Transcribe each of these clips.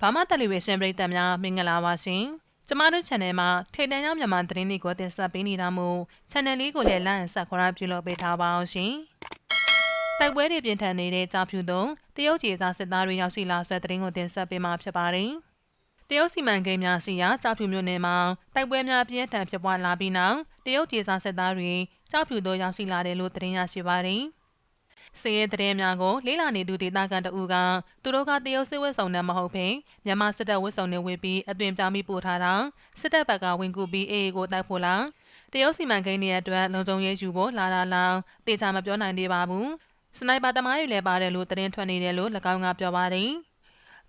ဘာမှတယ်လီဗီရှင်းပရိသတ်များမင်္ဂလာပါရှင်။ကျမတို့ channel မှာထိတ်တန့်ကြောင်းမြန်မာသတင်းတွေကိုတင်ဆက်ပေးနေတာမို့ channel လေးကိုလည်း like and subscribe ပြုလုပ်ပေးထားပါအောင်ရှင်။တိုက်ပွဲတွေပြင်ထန်နေတဲ့ကြောက်ဖြူသုံးတရုတ်ကျေစားစစ်သားတွေရောက်ရှိလာဆွဲသတင်းကိုတင်ဆက်ပေးမှာဖြစ်ပါတယ်။တရုတ်စီမံကိန်းများရှိရာကြောက်ဖြူမြို့နယ်မှာတိုက်ပွဲများပြင်းထန်ဖြစ်ပွားလာပြီးနောက်တရုတ်ကျေစားစစ်သားတွေကြောက်ဖြူတို့ရောက်ရှိလာတယ်လို့သတင်းရရှိပါတယ်။ စီးရဲတဲ့များကိုလေးလာနေသူဒေသခံတဦးကသူတို့ကတရုတ်စစ်ဝတ်ဆောင်နဲ့မဟုတ်ဘဲမြန်မာစစ်တပ်ဝတ်ဆောင်နဲ့ဝေပြီးအသွင်ပြောင်းပြီးပို့ထားတာစစ်တပ်ဘက်ကဝင်ကူပြီးအေအေကိုတိုက်ဖို့လားတရုတ်စီမံကိန်းတွေအတွက်လုံခြုံရေးယူဖို့လာလာလောင်တေချာမပြောနိုင်သေးပါဘူးစနိုက်ပါသမားတွေလည်းပါတယ်လို့သတင်းထွက်နေတယ်လို့၎င်းကပြောပါတယ်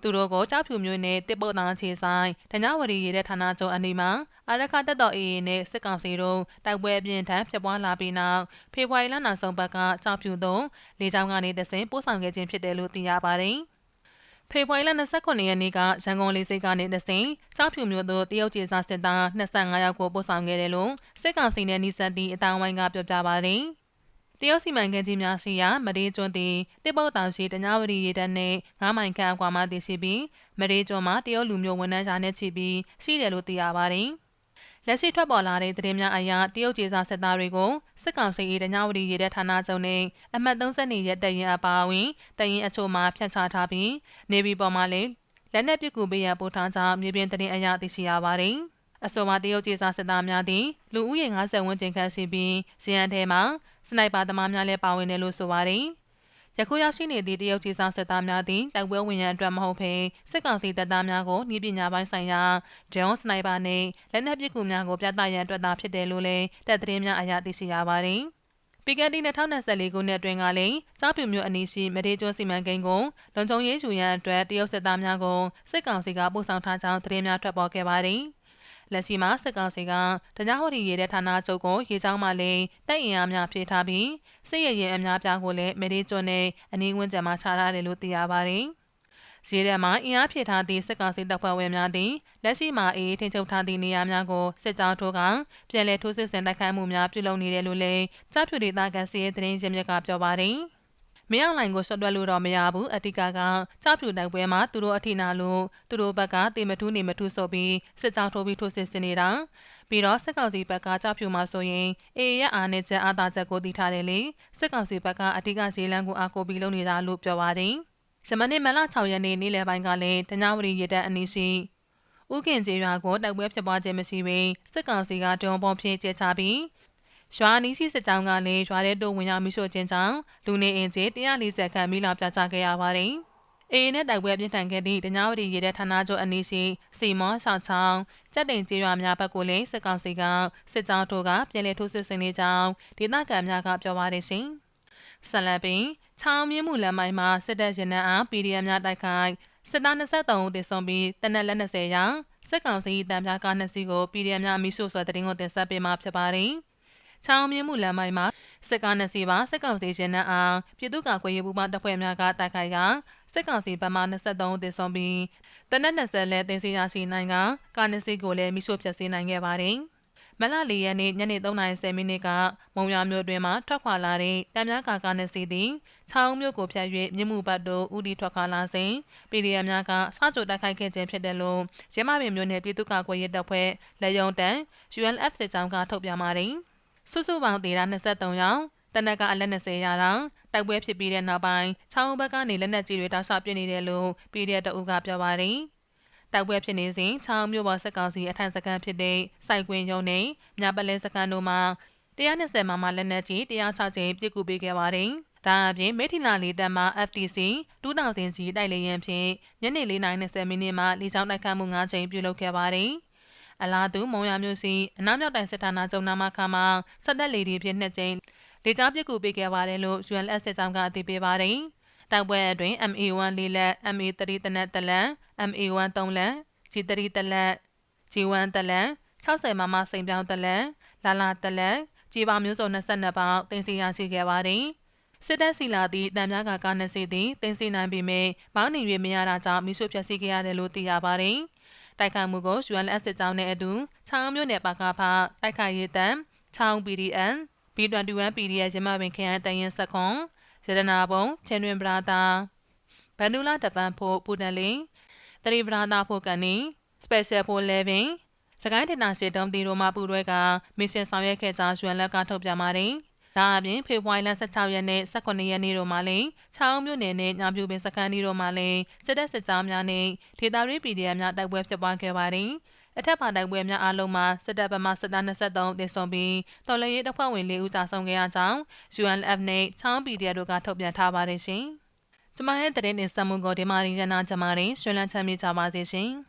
သူတို့ကိုကြောက်ဖြူမျိုးနဲ့တစ်ပုတ်သားခြေဆိုင်တညဝရီရတဲ့ဌာနချုပ်အနီးမှာအာရခတက်တော်အေးနဲ့စစ်ကောင်စီတို့တိုက်ပွဲပြင်းထန်ဖြစ်ပွားလာပြီးနောက်ဖေဖော်ဝါရီလနောက်ဆုံးပတ်ကကြောက်ဖြူသွုံလေကြောင်းကနေတဆင်ပို့ဆောင်ခဲ့ခြင်းဖြစ်တယ်လို့သိရပါတယ်။ဖေဖော်ဝါရီလ29ရက်နေ့ကရန်ကုန်လေးစိတ်ကနေတဆင်ကြောက်ဖြူမျိုးတို့တရုတ်ကျေးစားစစ်သား25ယောက်ကိုပို့ဆောင်ခဲ့တယ်လို့စစ်ကောင်စီနဲ့နှိစက်တီအတောင်ဝိုင်းကပြောပြပါတယ်။ တရုတ်စီမံကိန်းကြီးများရှိရာမရေကျွန်းသည်တစ်ပုတ်တောင်ရှိတညာဝရီရေတပ်နှင့်ငားမိုင်ခန့်အကွာမှတည်ရှိပြီးမရေကျွန်းမှာတရုတ်လူမျိုးဝန်ထမ်းရှာနဲ့ချီပြီးရှိတယ်လို့သိရပါတယ်။လက်ရှိထွက်ပေါ်လာတဲ့သတင်းများအရတရုတ်ကျေးစာစစ်သားတွေကိုစစ်ကောင်စီ၏တညာဝတီရေတပ်ဌာနချုပ်နှင့်အမှတ်30ရဲ့တရင်အပါအဝင်တရင်အချို့မှာဖြန့်ချထားပြီးနေပြည်တော်မှာလည်းလက်နက်ပစ်ကူပေးရပို့ထားကြောင်းမြေပြင်သတင်းအရသိရှိရပါတယ်။ အဆိုပါတရုတ်ကျေးစာစစ်သားများသည်လူဦးရေ90ဝန်းကျင်ခန့်ရှိပြီးဇီယန်ထဲမှာစနိုက်ပါသမားများလည်းပါဝင်တယ်လို့ဆိုပါတယ်။ယခုရောက်ရှိနေသည့်တရုတ်ကြီးစားစစ်သားများသည်တိုက်ပွဲဝင်ရန်အတွက်မဟုတ်ဘဲစစ်ကောင်စီတပ်သားများကိုဤပညာပိုင်းဆိုင်ရာဒရုန်းစနိုက်ပါနှင့်လက်နက်ပစ်ကူများကိုပြသရန်အတွက်သာဖြစ်တယ်လို့လည်းတပ်သတင်းများအရသိရှိရပါတယ်။ပီကက်တီ2024ခုနှစ်အတွင်းကလည်းကြားပြူမျိုးအနီးရှိမဒေကျွန်းစီမံကိန်းကိုလုံခြုံရေးယူရန်အတွက်တရုတ်စစ်သားများကိုစစ်ကောင်စီကပို့ဆောင်ထားကြောင်းသတင်းများထွက်ပေါ်ခဲ့ပါတယ်။ လက်ရှိမှာစစ်ကောင်စီကတညာဟော်ဒီရေးတဲ့ဌာနချုပ်ကိုရေချောင်းမှလည်းတိုက်အင်အားများဖြည့်ထားပြီးစစ်ရရင်အများပြားကိုလည်းမေဒီကျွန်းနဲ့အနီးဝန်းကျင်မှာချထားတယ်လို့သိရပါတယ်။ရေထဲမှာအင်အားဖြည့်ထားသည့်စစ်ကောင်စီတပ်ဖွဲ့ဝင်များသည်လက်ရှိမှာအေးထိန်ချုပ်ထားသည့်နေရာများကိုစစ်ကြောင်းထိုးကပြည်လဲထိုးစစ်ဆင်တိုက်ခိုက်မှုများပြုလုပ်နေတယ်လို့လည်းကြားဖြူဒေသကန်စီရဲ့သတင်းရင်းမြစ်ကပြောပါတယ်။ မင်းအောင်လိုင်ကိုဆွတ်တွက်လို့တော့မရဘူးအတိကကကြောက်ဖြူတိုက်ပွဲမှာသူတို့အထိနာလို့သူတို့ဘက်ကတေမထူးနေမထူးဆိုပြီးစစ်ကြောင်းထိုးပြီးထိုးစစ်ဆင်နေတာပြီးတော့စစ်ကောင်စီဘက်ကကြောက်ဖြူမှာဆိုရင်အေရအားနဲ့ချက်အားသာချက်ကိုတည်ထားတယ်လေစစ်ကောင်စီဘက်ကအတိကဈေးလန်းကိုအားကိုပြီးလုပ်နေတာလို့ပြောပါတယ်ဇမနစ်မလ6ရက်နေ့နေ့လယ်ပိုင်းကလည်းတညာဝရီရတက်အနီးရှိဥကင်ကျေးရွာကိုတိုက်ပွဲဖြစ်ပွားခြင်းမရှိဘဲစစ်ကောင်စီကတုံပုံဖြည့်ကျချပြီး ရွာနီးစီစစ်ကြောင်းကလည်းရွာထဲတို့ဝင်ရောက်မိရှို့ခြင်းကြောင့်လူနေအင်ဂျီ140ခန့်မိလာပြချခဲ့ရပါတယ်။အေးနဲ့တိုက်ပွဲပြင်းထန်ခဲ့သည့်တညာဝတီရေတဲ့ဌာနချုပ်အနီးရှိစီမောရှောင်းချောင်းစက်တိန်ကျေးရွာများဘက်ကိုလည်းစစ်ကောင်စီကစစ်ကြောင်းတို့ကပြည်လေထိုးစစ်ဆင်နေကြောင်းဒေသခံများကပြောပါတယ်ရှင်။ဆလန်ပင်ချောင်းမြင့်မှုလမ်းမိုင်းမှာစစ်တပ်ရင်နှံအား PDF များတိုက်ခိုက်စစ်သား23ဦးသေဆုံးပြီးတနက်လက်20ရာစစ်ကောင်စီတံပြားကားနှစ်စီးကို PDF များအမိရှို့ဆွဲတဲ့တင်ကိုတင်ဆက်ပေးမှာဖြစ်ပါတယ်။ ချောင်းမြင့်မှုလမ်းမိုင်းမှာစစ်ကားနှစ်စီးပါစစ်ကောင်စီရှင်နှံအောင်ပြည်သူ့ကာကွယ်ရေးပူးပေါင်းတပ်ဖွဲ့များကတိုက်ခိုက်ကစစ်ကောင်စီဘက်မှ23ဦးသေဆုံးပြီးတနက်20လဲတင်စီရရှိနိုင်ကကားနှစ်စီးကိုလည်းမိရှို့ဖျက်ဆီးနိုင်ခဲ့ပါတယ်မလလေးရက်နေ့ညနေ3:30မိနစ်ကမုံရမြို့တွင်မှထွက်ခွာလာတဲ့တံမြားကာကာနဲ့စီသည်ချောင်းမြို့ကိုဖြတ်၍မြမှုဘတ်တို့ဥတီထွက်ခွာလာစဉ် PDF များကစားကြိုတိုက်ခိုက်ခဲ့ခြင်းဖြစ်တယ်လို့ရမပင်မြို့နယ်ပြည်သူ့ကာကွယ်ရေးတပ်ဖွဲ့လက်ယုံတန် UNF စစ်ကြောင်းကထုတ်ပြန်ပါတယ်။ စုစုပေါင်းဒေတာ23ရောင်တနက်ကအလက်20ရာတောင်တိုက်ပွဲဖြစ်ပြီးတဲ့နောက်ပိုင်းချောင်းဘက်ကနေလက်နက်ကြီးတွေတောက်လျှောက်ပြနေတယ်လို့ PDF တအုပ်ကပြောပါတယ်တိုက်ပွဲဖြစ်နေစဉ်ချောင်းမြို့ပေါ်စက်ကောင်စီအထက်စကန်ဖြစ်တဲ့စိုက်ကွင်းရုံနဲ့မြပလဲစကန်တို့မှာ120မမလက်နက်ကြီး106ကျင်းပစ်ကူပေးခဲ့ပါတယ်ဒါအပြင်မေထီလာလေးတပ်မှ FTC2000 စီတိုက်လေရင်ဖြင့်ညနေ4:20မိနစ်မှလေကြောင်းတိုက်ခတ်မှု9ကြိမ်ပြုလုပ်ခဲ့ပါတယ်။ အလားတူမုံရမြို့စီအနောက်မြောက်တိုင်းစစ်ဌာနချုပ်နာမခါမှာစက်သက်လေဒီဖြင့်နှစ်ကြိမ်လေကြောင်းပစ်ကူပေးခဲ့ပါတယ်လို့ UNS စစ်ကြောင်းကအသိပေးပါတယ်။တိုက်ပွဲအတွင်း MA1 လေးလက် MA3 တနက်တလန် MA1 3လန် G3 တလက် G1 တလန်60မမစိန်ပြောင်းတလန်လာလာတလက်ကြေပါမျိုးစုံ22ပေါက်တင်စီရရှိခဲ့ပါတယ်။စစ်တပ်စီလာသည့်တံများကကားနှစ်စီးသည်တင်စီနိုင်ပေမဲ့မောင်းနေ၍မရတာကြောင့်မိဆွဖြတ်စီခဲ့ရတယ်လို့သိရပါတယ်။ တိုက်ခိုက်မှုကို UNS စစ်ကြောင်းနဲ့အတူချောင်းမြို့နယ်ပါကဖတိုက်ခိုက်ရေးတံချောင်း PDN B21 PDF ရမပင်ခရိုင်တရင်စခွန်ရတနာဘုံချင်းတွင်ပရာတာဘန်ဒူလာတပန်ဖို့ပူတန်လင်းတတရီပရာသာဖို့ကန်နီ Special for Living စကိုင်းဒေတာရှိတုံးတီတို့မှပူရဲကမစ်ရှင်ဆောင်ရွက်ခဲ့ကြောင်းရွှန်လက်ကထုတ်ပြန်ပါတယ်။ ဒါအပြင်ဖေဖော်ဝါရီလ16ရက်နေ့18ရက်နေ့တို့မှာလည်းချောင်းမြို့နယ်နဲ့ညပြူပင်စခန်းဒီတို့မှာလည်းစစ်တပ်စစ်ကြောင်းများနဲ့ဒေတာရီ PDF များတိုက်ပွဲဖြစ်ပွားခဲ့ပါတယ်။အထက်ပါတိုက်ပွဲများအားလုံးမှာစစ်တပ်ဗမာစစ်သား23တင်ဆောင်ပြီးတော်လှန်ရေးတပ်ဖွဲ့ဝင်၄ဦးကြာဆုံးခဲ့ရကြောင်း UNF နဲ့ချောင်း PDF တို့ကထုတ်ပြန်ထားပါတယ်ရှင်။ကျမရဲ့တရင်တင်ဆက်မှုကိုဒီမာရီရနာကျမရင်ဆွေးနွေးချမ်းမြေကြပါစေရှင်။